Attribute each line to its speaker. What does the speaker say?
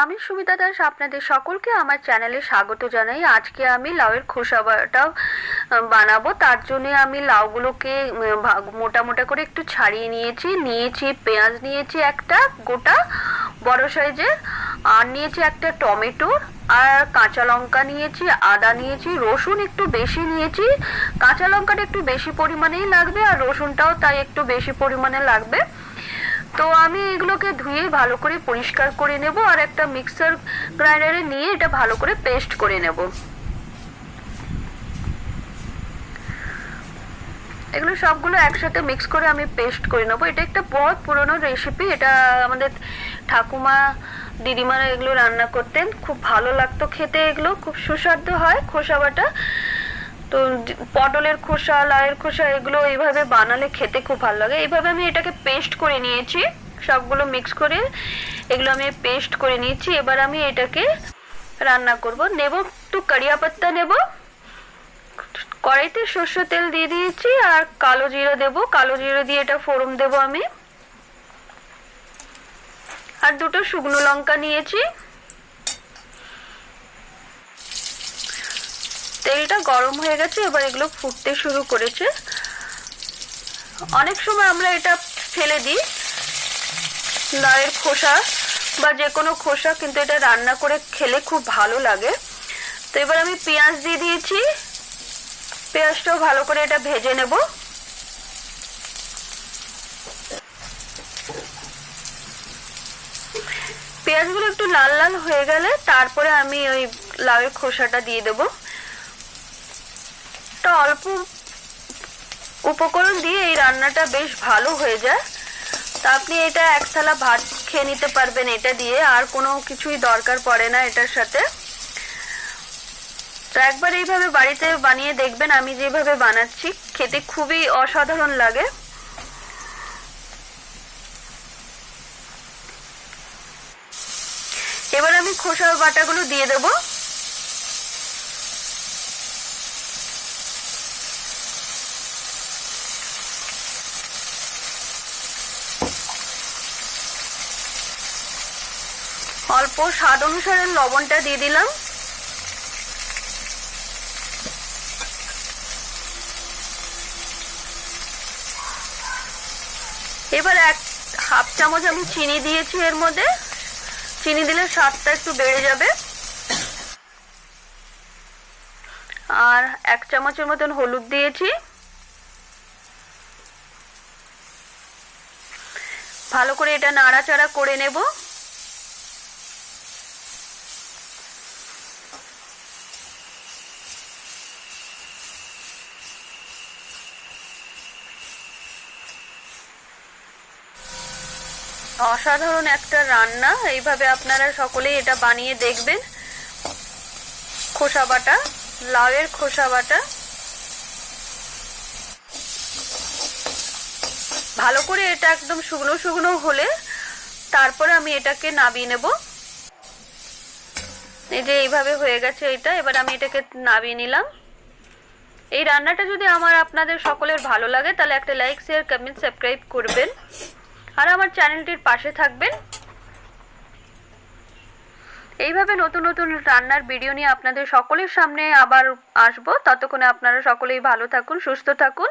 Speaker 1: আমি সুমিতা দাস, আপনাদের সকলকে আমার চ্যানেলে স্বাগত জানাই। আজকে আমি লাউয়ের খোসা বাটাও বানাবো। তার জন্য আমি লাউগুলোকে মোটা মোটা করে একটু ছাড়িয়ে নিয়েছি। নিয়েছি পেঁয়াজ, নিয়েছি একটা গোটা বড় সাইজের, আর নিয়েছি একটা টমেটো, আর কাঁচা লঙ্কা নিয়েছি, আদা নিয়েছি, রসুন একটু বেশি নিয়েছি। কাঁচা লঙ্কাটা একটু বেশি পরিমাণেই লাগবে, আর রসুনটাও তাই একটু বেশি পরিমাণে লাগবে। তো আমি এগুলোকে ধুয়ে ভালো করে পরিষ্কার করে নেব আর একটা মিক্সার গ্রাইন্ডারে নিয়ে এটা ভালো করে পেস্ট করে নেব। এগুলো সবগুলো একসাথে মিক্স করে আমি পেস্ট করে নেব। এটা একটা বহুত পুরনো রেসিপি এটা আমাদের ঠাকুমা, দিদিমারা এগুলো রান্না করতেন। খুব ভালো লাগতো খেতে এগুলো, খুব সুস্বাদু হয় খোসা বাটা। তো পটলের খোসা, লাউয়ের খোসা এগুলো এইভাবে বানালে খেতে খুব ভালো লাগে। এইভাবে আমি এটাকে পেস্ট করে নিয়েছি। সবগুলো মিক্স করে এগুলো আমি পেস্ট করে নিয়েছি। এবার আমি এটাকে রান্না করব। নেব, একটু কারিয়া পাত্তা নেব। কড়াইতে সর্ষে তেল দিয়ে দিয়েছি আর কালো জিরা দেব। কালো জিরা দিয়ে এটা ফোড়ন দেব আমি। আর দুটো শুকনো লঙ্কা নিয়েছি। তেলটা গরম হয়ে গেছে, এবার এগুলো ফুটতে শুরু করেছে। অনেক সময় আমরা এটা ফেলে দিই লাউয়ের খোসা বা যে কোনো খোসা, কিন্তু এটা রান্না করে খেলে খুব ভালো লাগে। তো এবার আমি পেঁয়াজ দিয়ে দিয়েছি। পেঁয়াজটাও ভালো করে এটা ভেজে নেব। পেঁয়াজগুলো একটু লাল লাল হয়ে গেলে তারপরে আমি ওই লাউয়ের খোসাটা দিয়ে দেবো। অল্প উপকরণ দিয়ে এই রান্নাটা বেশ ভালো হয়ে যায়। তা আপনি এটা এক থালা ভাত খেয়ে নিতে পারবেন এটা দিয়ে, আর কোনো কিছুই দরকার পড়ে না এটার সাথে। তো একবার এইভাবে বাড়িতে বানিয়ে দেখবেন, আমি যেভাবে বানাচ্ছি, খেতে খুবই অসাধারণ লাগে। এবার আমি খোসা বাটাগুলো দিয়ে দেবো। অল্প স্বাদ অনুসারে লবণটা দিয়ে দিলাম। এবার এক হাফ চামচ আমি চিনি দিয়েছি এর মধ্যে। চিনি দিলে স্বাদটা একটু বেড়ে যাবে। আর এক চামচের মতন হলুদ দিয়েছি। ভালো করে এটা নাড়াচাড়া করে নেব। অসাধারণ একটা রান্না। এইভাবে আপনারা সকলেই এটা বানিয়ে দেখবেন। খোসা বাটা, লাউয়ের খোসা বাটা। ভালো করে এটা একদম শুকনো শুকনো হলে তারপরে আমি এটাকে নাবিয়ে নেব। এই যে এইভাবে হয়ে গেছে এটা, এবার আমি এটাকে নাবিয়ে নিলাম। এই রান্নাটা যদি আমার আপনাদের সকলের ভালো লাগে, তাহলে একটা লাইক শেয়ার কমেন্ট সাবস্ক্রাইব করবেন। আর আমার চ্যানেলটির পাশে থাকবেন। এইভাবে নতুন নতুন রান্নার ভিডিও নিয়ে আপনাদের সকলের সামনে আবার আসব। ততক্ষণে আপনারা সকলেই ভালো থাকুন, সুস্থ থাকুন।